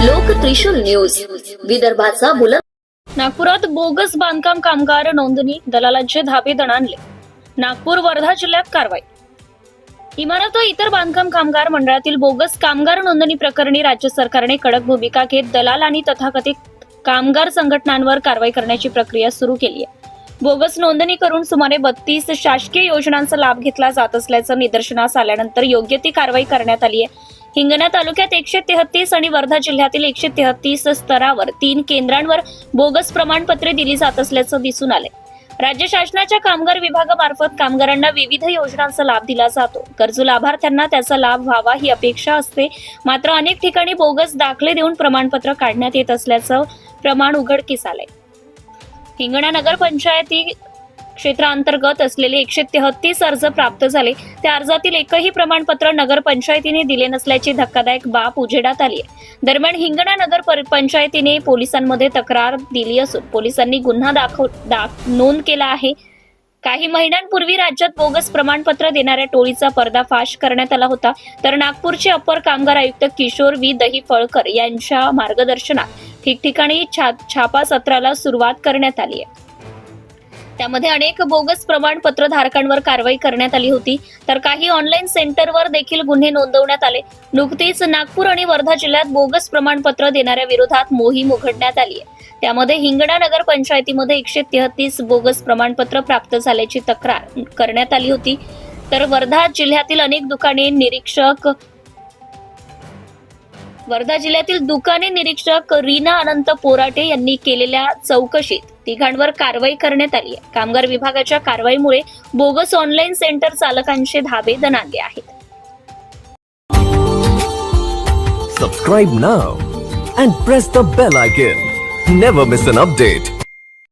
त्रिशूल news. विदर्भाचा बुलंद नागपुरात बोगस बांधकाम कामगार नोंदणी दलालांचे धाबे दणाणले नागपूर वर्धा जिल्ह्यात कारवाई. इमारत व इतर बांधकाम कामगार मंडळातील बोगस कामगार नोंदणी प्रकरणी राज्य सरकारने कडक भूमिका घेत दलाल आणि तथाकथित कामगार संघटनांवर कारवाई करण्याची प्रक्रिया सुरू केली आहे. बोगस नोंदणी करून सुमारे बत्तीस शासकीय योजनांचा लाभ घेतला जात असल्याचं निदर्शनास आल्यानंतर योग्य ती कारवाई करण्यात आली आहे. हिंगणा तालुक्यात एकशे तेहतीस आणि वर्धा जिल्ह्यातील एकशे तेहतीस स्तरावर तीन केंद्रांवर बोगस प्रमाणपत्रे दिली जात असल्याचं दिसून आलंय. राज्य शासनाच्या कामगार विभागामार्फत कामगारांना विविध योजनांचा लाभ दिला जातो. गरजू लाभार्थ्यांना त्याचा लाभ व्हावा ही अपेक्षा असते. मात्र अनेक ठिकाणी बोगस दाखले देऊन प्रमाणपत्र काढण्यात येत असल्याचं प्रमाण उघडकीस आलंय. हिंगणा नगर पंचायती क्षेत्रांतर्गत असलेले एकशे तेहतीस अर्ज प्राप्त झाले. त्या अर्जातील एकही प्रमाणपत्र नगरपंचायतीने दिले नसल्याची धक्कादायक बाब उजेडात आली आहे. दरम्यान हिंगणा नगर पर- पंचायतीने पोलिसांमध्ये तक्रार दिली असून पोलिसांनी गुन्हा दाखव दाख नोंद केला आहे. काही महिन्यांपूर्वी राज्यात बोगस प्रमाणपत्र देणाऱ्या टोळीचा पर्दाफाश करण्यात आला होता. तर नागपूरचे अपर कामगार आयुक्त किशोर व्ही. दहीफळकर यांच्या मार्गदर्शनात ठिकठिकाणी छा छापा सत्राला सुरुवात करण्यात आली आहे. त्यामध्ये अनेक बोगस प्रमाणपत्र धारकांवर कारवाई करण्यात आली होती. तर काही ऑनलाईन सेंटरवर देखील गुन्हे नोंदवण्यात आले. नुकतीच नागपूर आणि वर्धा जिल्ह्यात बोगस प्रमाणपत्र देणाऱ्या विरोधात मोहीम उघडण्यात आली आहे. त्यामध्ये हिंगणा नगर पंचायतीमध्ये एकशे तेहतीस बोगस प्रमाणपत्र प्राप्त झाल्याची तक्रार करण्यात आली होती. तर वर्धा जिल्ह्यातील अनेक दुकाने निरीक्षक वर्धा जिल्ह्यातील दुकाने निरीक्षक रीना अनंत पोराटे यांनी केलेल्या चौकशीत तिघांवर कारवाई करण्यात आली आहे कामगार विभागाच्या कारवाईमुळे बोगस ऑनलाईन सेंटर चालकांचे धाबे दणाणले आहेत Subscribe now and press the bell icon. Never miss an update.